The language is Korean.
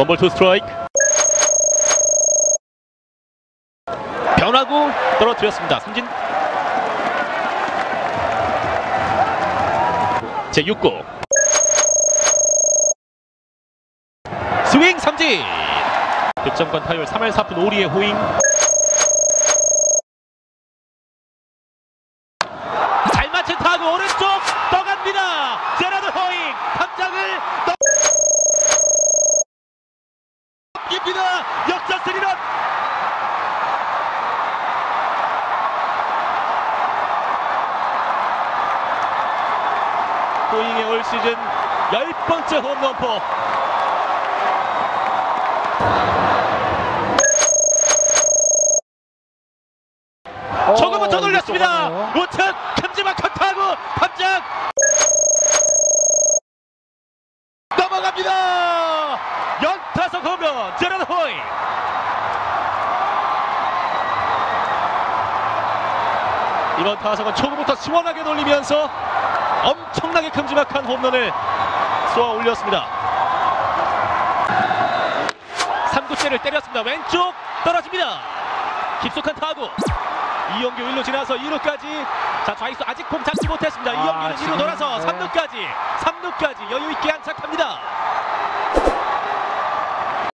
원볼 투 스트라이크 변화구 떨어뜨렸습니다. 삼진. 제 6구. 스윙 삼진. 득점권 타율 3할 4푼 5리의 호잉. 잘 맞힌 타구 오른쪽 떠갑니다. 제라드 호잉. 탐장을 떠 입니다 역전 스리런. 호잉의 올 시즌 열 번째 홈런포. 조금부터 어, 돌렸습니다. 우측 큼지막한 타구 탐장 넘어갑니다. 연타석 홈런. 제라드 호이. 이번 타석은 초구부터 시원하게 돌리면서 엄청나게 큼지막한 홈런을 쏘아 올렸습니다. 3구째를 때렸습니다. 왼쪽 떨어집니다. 깊숙한 타구. 이영규 1루 지나서 2루까지 자 좌익수 아직 폼 잡지 못했습니다. 아, 이영규는 2루 지금, 돌아서 네. 3루까지 3루까지 여유 있게 안착합니다.